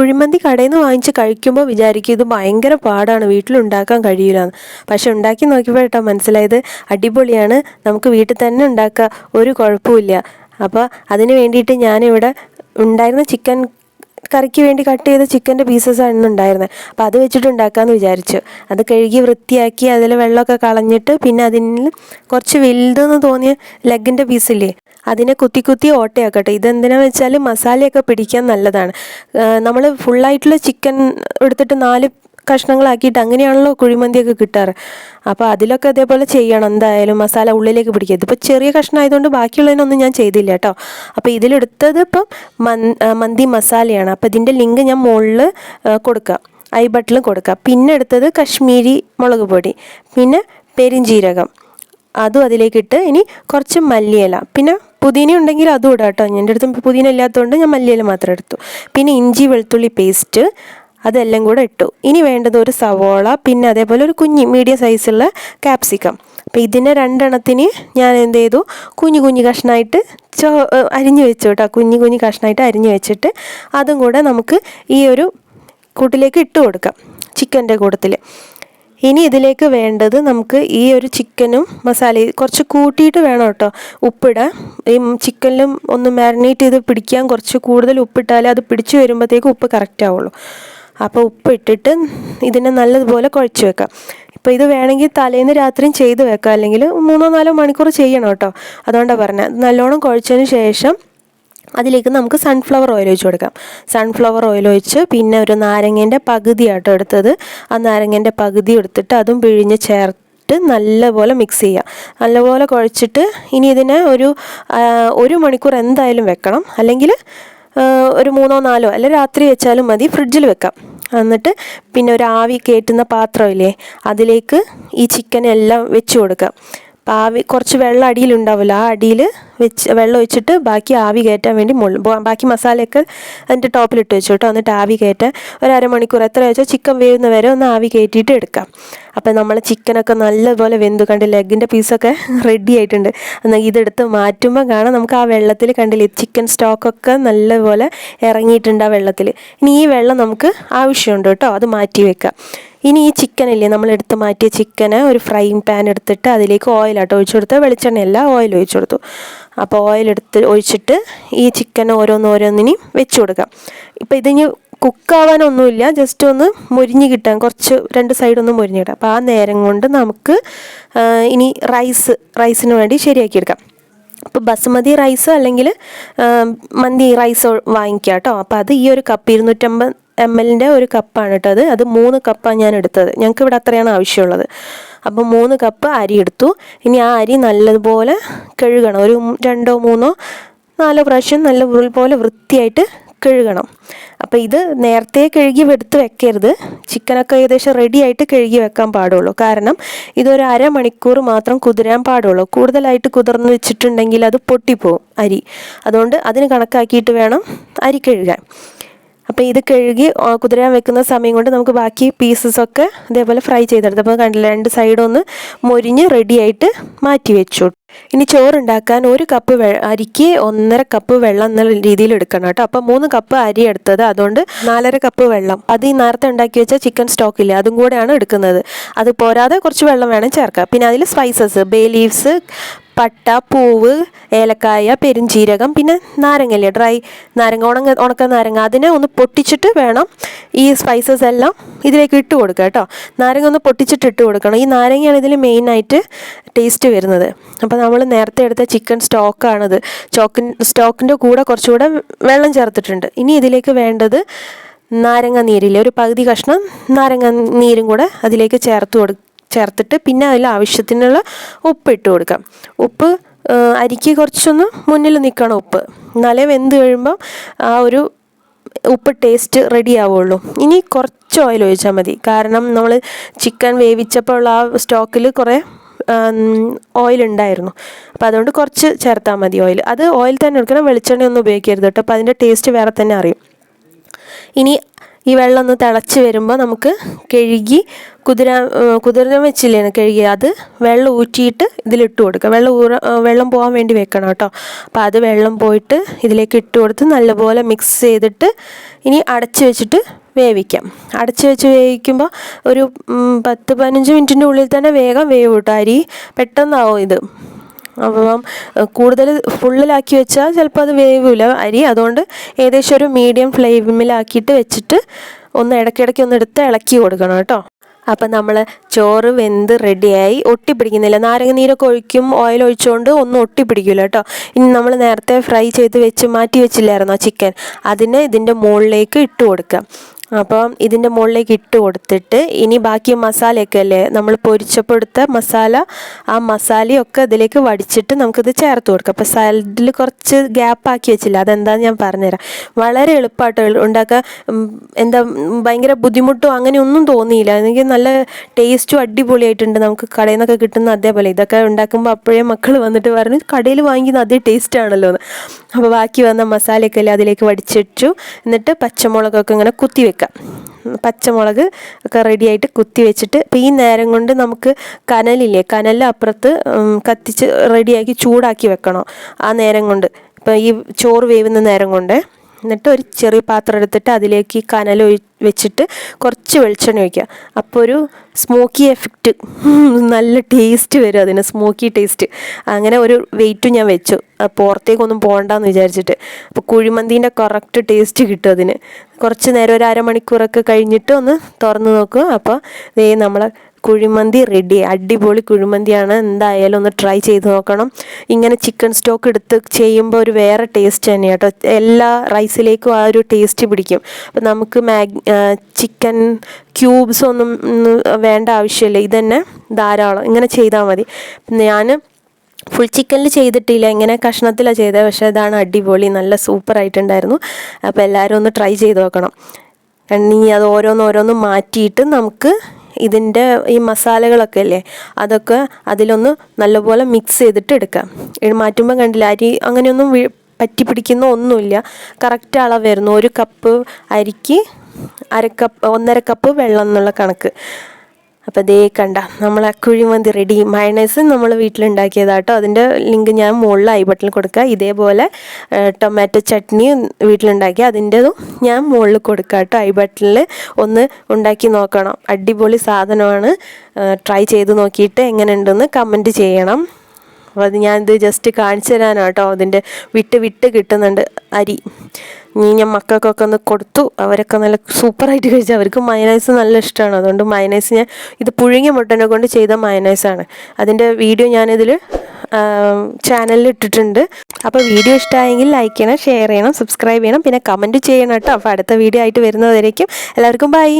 കുഴിമന്തി കടയിൽ നിന്ന് വാങ്ങിച്ച് കഴിക്കുമ്പോൾ വിചാരിക്കും ഇത് ഭയങ്കര പാടാണ് വീട്ടിലുണ്ടാക്കാൻ കഴിയില്ലെന്ന് പക്ഷെ ഉണ്ടാക്കി നോക്കിയപ്പോൾ കേട്ടോ മനസ്സിലായത് അടിപൊളിയാണ് നമുക്ക് വീട്ടിൽ തന്നെ ഉണ്ടാക്കുക ഒരു കുഴപ്പമില്ല അപ്പോൾ അതിന് വേണ്ടിയിട്ട് ഞാനിവിടെ ഉണ്ടായിരുന്ന ചിക്കൻ കറിക്ക് വേണ്ടി കട്ട് ചെയ്ത ചിക്കന്റെ പീസസ് ആണ് ഉണ്ടായിരുന്നത്. അപ്പോൾ അത് വെച്ചിട്ട് ഉണ്ടാക്കാമെന്ന് വിചാരിച്ചു. അത് കഴുകി വൃത്തിയാക്കി അതിൽ വെള്ളമൊക്കെ കളഞ്ഞിട്ട് പിന്നെ അതിൽ കുറച്ച് വലുതെന്ന് തോന്നിയ ലെഗിന്റെ പീസില്ലേ അതിനെ കുത്തി കുത്തി ഓട്ടയാക്കട്ടെ. ഇതെന്തിനാന്ന് വെച്ചാൽ മസാലയൊക്കെ പിടിക്കാൻ നല്ലതാണ്. നമ്മൾ ഫുള്ളായിട്ടുള്ള ചിക്കൻ എടുത്തിട്ട് നാല് കഷ്ണങ്ങളാക്കിയിട്ട് അങ്ങനെയാണല്ലോ കുഴിമന്തിയൊക്കെ കിട്ടാറ്. അപ്പോൾ അതിലൊക്കെ അതേപോലെ ചെയ്യണം. എന്തായാലും മസാല ഉള്ളിലേക്ക് പിടിക്കുക. ഇതിപ്പോൾ ചെറിയ കഷ്ണമായതുകൊണ്ട് ബാക്കിയുള്ളതിനൊന്നും ഞാൻ ചെയ്തില്ല കേട്ടോ. അപ്പോൾ ഇതിലെടുത്തത് ഇപ്പം മന്തി മസാലയാണ്. അപ്പോൾ ഇതിന്റെ ലിങ്ക് ഞാൻ മുകളിൽ കൊടുക്കാം. ഐ ബട്ടണിൽ കൊടുക്കാം. പിന്നെ എടുത്തത് കശ്മീരി മുളക് പൊടി. പിന്നെ പെരിഞ്ജീരകം. അതും അതിലേക്കിട്ട് ഇനി കുറച്ച് മല്ലിയില. പിന്നെ പുതിന ഉണ്ടെങ്കിൽ അതും ഇടാം കേട്ടോ. എന്റെ അടുത്ത് പുതിന ഇല്ലാത്തതുകൊണ്ട് ഞാൻ മല്ലിയില മാത്രം എടുത്തു. പിന്നെ ഇഞ്ചി വെളുത്തുള്ളി പേസ്റ്റ്. അതെല്ലാം കൂടെ ഇട്ടു. ഇനി വേണ്ടത് ഒരു സവോള പിന്നെ അതേപോലെ ഒരു കുഞ്ഞി മീഡിയം സൈസുള്ള ക്യാപ്സിക്കം അപ്പോൾ ഇതിന്റെ രണ്ടെണ്ണത്തിന് ഞാൻ എന്ത് ചെയ്തു? കുഞ്ഞു കുഞ്ഞു കഷ്ണമായിട്ട് ചോ അരിഞ്ഞു വെച്ചു കേട്ടോ. കുഞ്ഞു കുഞ്ഞു കഷ്ണമായിട്ട് അരിഞ്ഞു വെച്ചിട്ട് അതും കൂടെ നമുക്ക് ഈ ഒരു കൂട്ടിലേക്ക് ഇട്ട് കൊടുക്കാം ചിക്കന്റെ കൂട്ടത്തിൽ ഇനി ഇതിലേക്ക് വേണ്ടത് നമുക്ക് ഈ ഒരു ചിക്കനും മസാല കുറച്ച് കൂട്ടിയിട്ട് വേണം കേട്ടോ. ഉപ്പിടാൻ ഈ ചിക്കനിലും ഒന്ന് മാരിനേറ്റ് ചെയ്ത് പിടിക്കാൻ കുറച്ച് കൂടുതൽ ഉപ്പിട്ടാലേ അത് പിടിച്ചു വരുമ്പോഴത്തേക്ക് ഉപ്പ് കറക്റ്റ് ആവുള്ളൂ. അപ്പോൾ ഉപ്പ് ഇട്ടിട്ട് ഇതിനെ നല്ലതുപോലെ കുഴച്ച് വെക്കാം. ഇപ്പോൾ ഇത് വേണമെങ്കിൽ തലേന്ന് രാത്രിയും ചെയ്ത് വെക്കാം. അല്ലെങ്കിൽ മൂന്നോ നാലോ മണിക്കൂർ ചെയ്യണം കേട്ടോ. അതുകൊണ്ടാണ് പറഞ്ഞത്. നല്ലോണം കുഴച്ചതിന് ശേഷം അതിലേക്ക് നമുക്ക് സൺഫ്ലവർ ഓയിൽ ഒഴിച്ച് കൊടുക്കാം. സൺഫ്ലവർ ഓയിൽ ഒഴിച്ച് പിന്നെ ഒരു നാരങ്ങേന്റെ പകുതിയാട്ടോ എടുത്തത്. ആ നാരങ്ങേന്റെ പകുതി എടുത്തിട്ട് അതും പിഴിഞ്ഞ് ചേർത്ത് നല്ലപോലെ മിക്സ് ചെയ്യുക നല്ലപോലെ കുഴച്ചിട്ട് ഇനി ഇതിനെ ഒരു ഒരു മണിക്കൂർ എന്തായാലും വെക്കണം. അല്ലെങ്കിൽ ഒരു മൂന്നോ നാലോ അല്ലെങ്കിൽ രാത്രി വെച്ചാലും മതി. ഫ്രിഡ്ജിൽ വെക്കാം. എന്നിട്ട് പിന്നെ ഒരു ആവി കയറ്റുന്ന പാത്രമില്ലേ അതിലേക്ക് ഈ ചിക്കൻ എല്ലാം വെച്ച് കൊടുക്കാം അപ്പോൾ ആവി കുറച്ച് വെള്ളം അടിയിലുണ്ടാവില്ല ആ അടിയിൽ വെച്ച് വെള്ളം ഒഴിച്ചിട്ട് ബാക്കി ആവി കയറ്റാൻ വേണ്ടി ബാക്കി മസാലയൊക്കെ അതിന്റെ ടോപ്പിലിട്ട് വെച്ചു കേട്ടോ. എന്നിട്ട് ആവി കയറ്റാൻ ഒരു അരമണിക്കൂർ എത്ര വെച്ചാൽ ചിക്കൻ വേവുന്ന വരെ ഒന്ന് ആവി കയറ്റിയിട്ട് എടുക്കാം. അപ്പം നമ്മൾ ചിക്കനൊക്കെ നല്ലപോലെ വെന്തു കണ്ട് ലെഗിന്റെ പീസൊക്കെ റെഡി ആയിട്ടുണ്ട്. എന്നാൽ ഇതെടുത്ത് മാറ്റുമ്പോൾ കാണാം നമുക്ക് ആ വെള്ളത്തിൽ കണ്ടില്ലേ ചിക്കൻ സ്റ്റോക്കൊക്കെ നല്ലപോലെ ഇറങ്ങിയിട്ടുണ്ട് ആ വെള്ളത്തിൽ. ഇനി ഈ വെള്ളം നമുക്ക് ആവശ്യമുണ്ട് കേട്ടോ. അത് മാറ്റി വെക്കാം. ഇനി ഈ ചിക്കനില്ലേ നമ്മൾ എടുത്ത് മാറ്റിയ ചിക്കന് ഒരു ഫ്രൈയിങ് പാൻ എടുത്തിട്ട് അതിലേക്ക് ഓയിലാട്ടോ ഒഴിച്ചു കൊടുത്ത് വെളിച്ചെണ്ണയല്ല ഓയിൽ ഒഴിച്ചു കൊടുത്തു. അപ്പോൾ ഓയിൽ എടുത്ത് ഒഴിച്ചിട്ട് ഈ ചിക്കൻ ഓരോന്നോരോന്നിനും വെച്ച് കൊടുക്കാം. ഇപ്പം ഇതിന് കുക്കാവാനൊന്നുമില്ല ജസ്റ്റ് ഒന്ന് മുരിഞ്ഞ് കിട്ടാൻ കുറച്ച് രണ്ട് സൈഡൊന്ന് മുരിഞ്ഞ് കിട്ടാം അപ്പോൾ ആ നേരം കൊണ്ട് നമുക്ക് ഇനി റൈസ് റൈസിന് വേണ്ടി ശരിയാക്കി എടുക്കാം. അപ്പോൾ ബസുമതി റൈസ് അല്ലെങ്കിൽ മന്തി റൈസ് വാങ്ങിക്കുക കേട്ടോ അപ്പോൾ അത് ഈ ഒരു കപ്പ് ഇരുന്നൂറ്റമ്പത് എം എല്ലിന്റെ ഒരു കപ്പാണ് കേട്ടോ അത്. അത് മൂന്ന് കപ്പാണ് ഞാൻ എടുത്തത്. ഞങ്ങൾക്ക് ഇവിടെ അത്രയാണ് ആവശ്യമുള്ളത്. അപ്പോൾ മൂന്ന് കപ്പ് അരി എടുത്തു. ഇനി ആ അരി നല്ലതുപോലെ കഴുകണം. ഒരു രണ്ടോ മൂന്നോ നാലോ പ്രാവശ്യം നല്ല പോലെ വൃത്തിയായിട്ട് കഴുകണം. അപ്പോൾ ഇത് നേരത്തെ കഴുകി എടുത്ത് വെക്കരുത്. ചിക്കനൊക്കെ ഏകദേശം റെഡി ആയിട്ട് കഴുകി വെക്കാൻ പാടുള്ളൂ. കാരണം ഇതൊരു അരമണിക്കൂർ മാത്രം കുതിരാൻ പാടുള്ളൂ. കൂടുതലായിട്ട് കുതിർന്ന് വെച്ചിട്ടുണ്ടെങ്കിൽ അത് പൊട്ടിപ്പോവും അരി. അതുകൊണ്ട് അതിന് കണക്കാക്കിയിട്ട് വേണം അരി കഴുകാൻ. അപ്പോൾ ഇത് കഴുകി കുതിരാൻ വെക്കുന്ന സമയം കൊണ്ട് നമുക്ക് ബാക്കി പീസസ് ഒക്കെ ഇതേപോലെ ഫ്രൈ ചെയ്തെടുത്ത് അപ്പോൾ കണ്ടില്ല രണ്ട് സൈഡും ഒന്ന് മൊരിഞ്ഞ് റെഡിയായിട്ട് മാറ്റി വെച്ചു. ഇനി ചോറുണ്ടാക്കാൻ ഒരു കപ്പ് അരിക്ക് ഒന്നര കപ്പ് വെള്ളം എന്നുള്ള രീതിയിൽ എടുക്കണം കേട്ടോ. അപ്പം മൂന്ന് കപ്പ് അരി എടുത്തത്. അതുകൊണ്ട് നാലര കപ്പ് വെള്ളം. അത് ഈ നേരത്തെ ഉണ്ടാക്കി വെച്ച ചിക്കൻ സ്റ്റോക്ക് ഇല്ല അതും കൂടെയാണ് എടുക്കുന്നത്. അത് പോരാതെ കുറച്ച് വെള്ളം വേണം ചേർക്കാം പിന്നെ അതിൽ സ്പൈസസ് ബേ ലീവ്സ് പട്ട പൂവ് ഏലക്കായ പെരുംജീരകം പിന്നെ നാരങ്ങയില്ലേ ഡ്രൈ നാരങ്ങ ഉണങ്ങ ഉണക്ക നാരങ്ങ. അതിനെ ഒന്ന് പൊട്ടിച്ചിട്ട് വേണം ഈ സ്പൈസസ് എല്ലാം ഇതിലേക്ക് ഇട്ട് കൊടുക്കുക കേട്ടോ. നാരങ്ങ ഒന്ന് പൊട്ടിച്ചിട്ട് ഇട്ട് കൊടുക്കണം. ഈ നാരങ്ങയാണ് ഇതിൽ മെയിനായിട്ട് ടേസ്റ്റ് വരുന്നത്. അപ്പോൾ നമ്മൾ നേരത്തെ എടുത്ത ചിക്കൻ സ്റ്റോക്കാണിത് ചോക്കിൻ സ്റ്റോക്കിന്റെ കൂടെ കുറച്ചുകൂടെ വെള്ളം ചേർത്തിട്ടുണ്ട്. ഇനി ഇതിലേക്ക് വേണ്ടത് നാരങ്ങ നീരില്ലേ ഒരു പകുതി കഷ്ണം നാരങ്ങ നീരും കൂടെ അതിലേക്ക് ചേർത്ത് കൊടു ചേർത്തിട്ട് പിന്നെ അതിൽ ആവശ്യത്തിനുള്ള ഉപ്പ് ഇട്ട് കൊടുക്കാം. ഉപ്പ് അരിക്ക് കുറച്ചൊന്ന് മുന്നിൽ നിൽക്കണം ഉപ്പ്. എന്നാലേ വെന്ത് കഴിയുമ്പം ആ ഒരു ഉപ്പ് ടേസ്റ്റ് റെഡി ആവുള്ളൂ. ഇനി കുറച്ച് ഓയിൽ ഒഴിച്ചാൽ മതി. കാരണം നമ്മൾ ചിക്കൻ വേവിച്ചപ്പോൾ ഉള്ള ആ സ്റ്റോക്കിൽ കുറേ ഓയിൽ ഉണ്ടായിരുന്നു. അപ്പോൾ അതുകൊണ്ട് കുറച്ച് ചേർത്താൽ മതി ഓയിൽ അത് ഓയിൽ തന്നെ എടുക്കണം വെളിച്ചെണ്ണയൊന്നും ഉപയോഗിക്കരുത് കേട്ടോ. അപ്പോൾ അതിന്റെ ടേസ്റ്റ് വേറെ തന്നെ അറിയും. ഇനി ഈ വെള്ളം ഒന്ന് തിളച്ച് വരുമ്പോൾ നമുക്ക് കഴുകി കുതിര കുതിരാൻ വെച്ചില്ലേ കഴുകി അത് വെള്ളം ഊറ്റിയിട്ട് ഇതിലിട്ട് കൊടുക്കുക വെള്ളം ഊറ വെള്ളം പോകാൻ വേണ്ടി വെക്കണം കേട്ടോ. അപ്പോൾ അത് വെള്ളം പോയിട്ട് ഇതിലേക്ക് ഇട്ട് കൊടുത്ത് നല്ലപോലെ മിക്സ് ചെയ്തിട്ട് ഇനി അടച്ച് വെച്ചിട്ട് വേവിക്കാം. അടച്ച് വെച്ച് വേവിക്കുമ്പോൾ ഒരു പത്ത് പതിനഞ്ച് മിനിറ്റിന്റെ ഉള്ളിൽ തന്നെ വേഗം വേവ് കിട്ടും അരി. പെട്ടെന്നാവും ഇത്. അപ്പം കൂടുതൽ ഫുള്ളിലാക്കി വെച്ചാൽ ചിലപ്പോൾ അത് വേവില്ല അരി. അതുകൊണ്ട് ഏകദേശം ഒരു മീഡിയം ഫ്ലെയിമിലാക്കിയിട്ട് വെച്ചിട്ട് ഒന്ന് ഇടയ്ക്കിടയ്ക്ക് ഒന്ന് എടുത്ത് ഇളക്കി കൊടുക്കണം കേട്ടോ. അപ്പം നമ്മൾ ചോറ് വെന്ത് റെഡിയായി ഒട്ടിപ്പിടിക്കുന്നില്ല. നാരങ്ങ നീരൊക്കെ ഒഴിക്കും. ഓയിൽ ഒഴിച്ചുകൊണ്ട് ഒന്നും ഒട്ടിപ്പിടിക്കില്ല കേട്ടോ. ഇനി നമ്മൾ നേരത്തെ ഫ്രൈ ചെയ്ത് വെച്ച് മാറ്റി വെച്ചില്ലായിരുന്നോ ചിക്കൻ അതിനെ ഇതിന്റെ മുകളിലേക്ക് ഇട്ട് കൊടുക്കുക അപ്പം ഇതിന്റെ മുകളിലേക്ക് ഇട്ട് കൊടുത്തിട്ട് ഇനി ബാക്കി മസാലയൊക്കെ അല്ലേ നമ്മൾ പൊരിച്ചപ്പെടുത്ത മസാല ആ മസാലയൊക്കെ ഇതിലേക്ക് വടിച്ചിട്ട് നമുക്കിത് ചേർത്ത് കൊടുക്കാം. അപ്പോൾ സൈഡിൽ കുറച്ച് ഗ്യാപ്പാക്കി വെച്ചില്ല അതെന്താന്ന് ഞാൻ പറഞ്ഞുതരാം. വളരെ എളുപ്പമായിട്ട് ഉണ്ടാക്കാൻ. എന്താ ഭയങ്കര ബുദ്ധിമുട്ടോ അങ്ങനെ ഒന്നും തോന്നിയില്ല. എനിക്ക് നല്ല ടേസ്റ്റും അടിപൊളിയായിട്ടുണ്ട് നമുക്ക് കടയിൽ നിന്നൊക്കെ കിട്ടുന്ന അതേപോലെ. ഇതൊക്കെ ഉണ്ടാക്കുമ്പോൾ അപ്പോഴേ മക്കൾ വന്നിട്ട് പറഞ്ഞു കടയിൽ വാങ്ങിക്കുന്ന അതേ ടേസ്റ്റ് ആണല്ലോ എന്ന്. അപ്പോൾ ബാക്കി വന്ന മസാലയൊക്കെ അല്ലേ അതിലേക്ക് വടിച്ചിട്ടു. എന്നിട്ട് പച്ചമുളകൊക്കെ ഇങ്ങനെ കുത്തി വെക്കാം. പച്ചമുളക് ഒക്കെ റെഡിയായിട്ട് കുത്തി വെച്ചിട്ട് ഇപ്പോൾ ഈ നേരം കൊണ്ട് നമുക്ക് കനലില്ലേ ഉം, കത്തിച്ച് റെഡിയാക്കി ചൂടാക്കി വെക്കണം ആ നേരം കൊണ്ട്? ഇപ്പോൾ ഈ ചോറ് വേവുന്ന നേരം കൊണ്ട്. എന്നിട്ട് ഒരു ചെറിയ പാത്രം എടുത്തിട്ട് അതിലേക്ക് ഈ കനൽ വെച്ചിട്ട് കുറച്ച് വെളിച്ചെണ്ണ ഒഴിക്കുക. അപ്പോൾ ഒരു സ്മോക്കി എഫക്റ്റ് നല്ല ടേസ്റ്റ് വരും അതിന് സ്മോക്കി ടേസ്റ്റ് അങ്ങനെ ഒരു വെയിറ്റും ഞാൻ വെച്ചു. പുറത്തേക്കൊന്നും പോകണ്ടെന്ന് വിചാരിച്ചിട്ട്. അപ്പോൾ കുഴിമന്തീന്റെ കറക്റ്റ് ടേസ്റ്റ് കിട്ടും അതിന്. കുറച്ച് നേരം ഒരു അരമണിക്കൂറൊക്കെ കഴിഞ്ഞിട്ട് ഒന്ന് തുറന്ന് നോക്കുക. അപ്പോൾ ദേ നമ്മളെ കുഴിമന്തി റെഡി അടിപൊളി കുഴിമന്തിയാണ്. എന്തായാലും ഒന്ന് ട്രൈ ചെയ്ത് നോക്കണം. ഇങ്ങനെ ചിക്കൻ സ്റ്റോക്ക് എടുത്ത് ചെയ്യുമ്പോൾ ഒരു വേറെ ടേസ്റ്റ് തന്നെയാണ് കേട്ടോ എല്ലാ റൈസിലേക്കും ആ ഒരു ടേസ്റ്റ് പിടിക്കും. അപ്പം നമുക്ക് മാഗ് ചിക്കൻ ക്യൂബ്സ് ഒന്നും വേണ്ട ആവശ്യമില്ല. ഇതന്നെ ധാരാളം. ഇങ്ങനെ ചെയ്താൽ മതി. ഞാൻ ഫുൾ ചിക്കനിൽ ചെയ്തിട്ടില്ല. ഇങ്ങനെ കഷ്ണത്തിലാണ് ചെയ്തത് പക്ഷേ ഇതാണ് അടിപൊളി. നല്ല സൂപ്പർ ആയിട്ടുണ്ടായിരുന്നു. അപ്പോൾ എല്ലാവരും ഒന്ന് ട്രൈ ചെയ്ത് നോക്കണം. നീ അത് ഓരോന്ന് ഓരോന്ന് മാറ്റിയിട്ട് നമുക്ക് ഇതിന്റെ ഈ മസാലകളൊക്കെ അല്ലേ അതൊക്കെ അതിലൊന്ന് നല്ലപോലെ മിക്സ് ചെയ്തിട്ട് എടുക്കാം. മാറ്റുമ്പോൾ കണ്ടില്ല അരി അങ്ങനെയൊന്നും പറ്റി പിടിക്കുന്ന ഒന്നുമില്ല. കറക്റ്റ് അളവായിരുന്നു ഒരു കപ്പ് അരിക്ക് അര കപ്പ് ഒന്നര കപ്പ് വെള്ളം എന്നുള്ള കണക്ക്. അപ്പോൾ ദേ കണ്ട നമ്മളെ കുഴിമന്തി റെഡി മയണൈസ് നമ്മൾ വീട്ടിലുണ്ടാക്കിയതാട്ടോ. അതിന്റെ ലിങ്ക് ഞാൻ മുകളിൽ ഐ ബട്ടണിൽ കൊടുക്കുക ഇതേപോലെ ടൊമാറ്റോ ചട്നി വീട്ടിലുണ്ടാക്കി. അതിന്റെതും ഞാൻ മുകളിൽ കൊടുക്കുക കേട്ടോ ഐ ബട്ടണിൽ ഒന്ന് ഉണ്ടാക്കി നോക്കണം. അടിപൊളി സാധനമാണ്. ട്രൈ ചെയ്ത് നോക്കിയിട്ട് എങ്ങനെ ഉണ്ടെന്ന് കമന്റ് ചെയ്യണം. അപ്പോൾ അത് ഞാനിത് ജസ്റ്റ് കാണിച്ചു തരാനാണ് കേട്ടോ. അതിന്റെ വിട്ട് വിട്ട് കിട്ടുന്നുണ്ട് അരി. ഇനി ഞാൻ മക്കൾക്കൊക്കെ ഒന്ന് കൊടുത്തു. അവരൊക്കെ നല്ല സൂപ്പറായിട്ട് കഴിച്ചു. അവർക്ക് മയനൈസ് നല്ല ഇഷ്ടമാണ് അതുകൊണ്ട് മയനൈസ് ഞാൻ ഇത് പുഴുങ്ങിയ മുട്ടനെ കൊണ്ട് ചെയ്ത മയനൈസാണ് അതിന്റെ വീഡിയോ ഞാനിതിൽ ചാനലിൽ ഇട്ടിട്ടുണ്ട്. അപ്പോൾ വീഡിയോ ഇഷ്ടമായെങ്കിൽ ലൈക്ക് ചെയ്യണം ഷെയർ ചെയ്യണം സബ്സ്ക്രൈബ് ചെയ്യണം. പിന്നെ കമന്റ് ചെയ്യണം കേട്ടോ. അപ്പോൾ അടുത്ത വീഡിയോ ആയിട്ട് വരുന്നവരേക്കും എല്ലാവർക്കും ബൈ